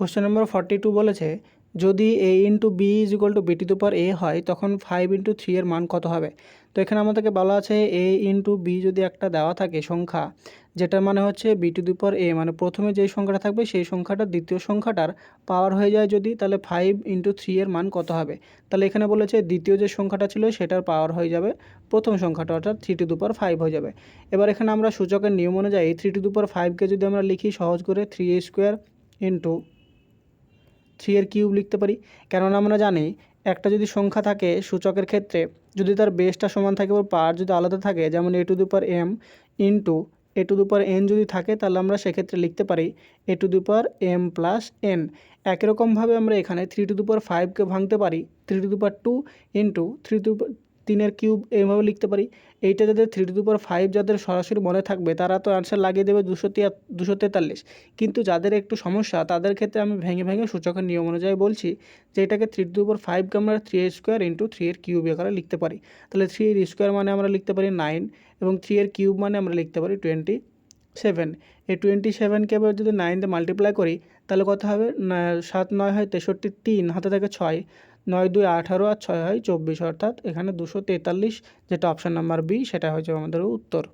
Question number forty two বলেছে, যদি A into B is equal to B to power A হয়, তখন five into three এর মান কত হবে? তো এখানে আমাদেরকে বলা আছে এ ইন্টু বি যদি একটা দেওয়া থাকে সংখ্যা, যেটার মানে হচ্ছে বি টু দি পাওয়ার এ মানে প্রথমে যেই সংখ্যাটা থাকবে সেই সংখ্যাটা দ্বিতীয় সংখ্যাটার পাওয়ার হয়ে যায় যদি, তাহলে ফাইভ ইন্টু থ্রি এর মান কত হবে? তাহলে এখানে বলেছে দ্বিতীয় যে সংখ্যাটা ছিল সেটার পাওয়ার হয়ে যাবে প্রথম সংখ্যাটা, অর্থাৎ থ্রি টু দু পাওয়ার ফাইভ হয়ে যাবে। এবার এখানে আমরা সূচকের নিয়ম অনুযায়ী থ্রি টু দু পাওয়ার ফাইভকে যদি আমরা লিখি সহজ করে থ্রি স্কোয়ার ইন্টু থ্রি এর কিউব লিখতে পারি। কেননা আমরা জানি, একটা যদি সংখ্যা থাকে সূচকের ক্ষেত্রে, যদি তার বেসটা সমান থাকে বা পার যদি আলাদা থাকে, যেমন A to the power M into A to the power N যদি থাকে, তাহলে আমরা সেক্ষেত্রে লিখতে পারি A to the power M plus N একই রকমভাবে আমরা এখানে থ্রি টু দু পার ফাইভকে ভাঙতে পারি three to the power two into three to তিনের কিউব এইভাবে লিখতে পারি। এইটা যাদের থ্রি টু পাওয়ার ফাইভ যাদের সরাসরি মনে থাকবে, তারা তো অ্যান্সার লাগিয়ে দেবে দুশো দুশো তেতাল্লিশ। কিন্তু যাদের একটু সমস্যা, তাদের ক্ষেত্রে আমি ভেঙে ভেঙে সূচকের নিয়ম অনুযায়ী বলছি যে এটাকে থ্রি টু পাওয়ার ফাইভকে আমরা থ্রি এর স্কোয়ার ইন্টু থ্রি এর কিউব আকারে লিখতে পারি। তাহলে থ্রি এর স্কোয়ার মানে আমরা লিখতে পারি নাইন এবং থ্রি এর কিউব মানে আমরা লিখতে পারি টোয়েন্টি সেভেন এই টোয়েন্টি সেভেনকে এবার যদি নাইন দিয়ে মাল্টিপ্লাই করি, তাহলে কত হবে? সাত, নয় হয় তেষট্টি, তিন, হাতে থাকে ছয়। নয় দুই আঠারো আর ছয় হয় চব্বিশ, অর্থাৎ এখানে দুশো তেতাল্লিশ যেটা অপশান নাম্বার বি সেটা হয়েছে আমাদের উত্তর।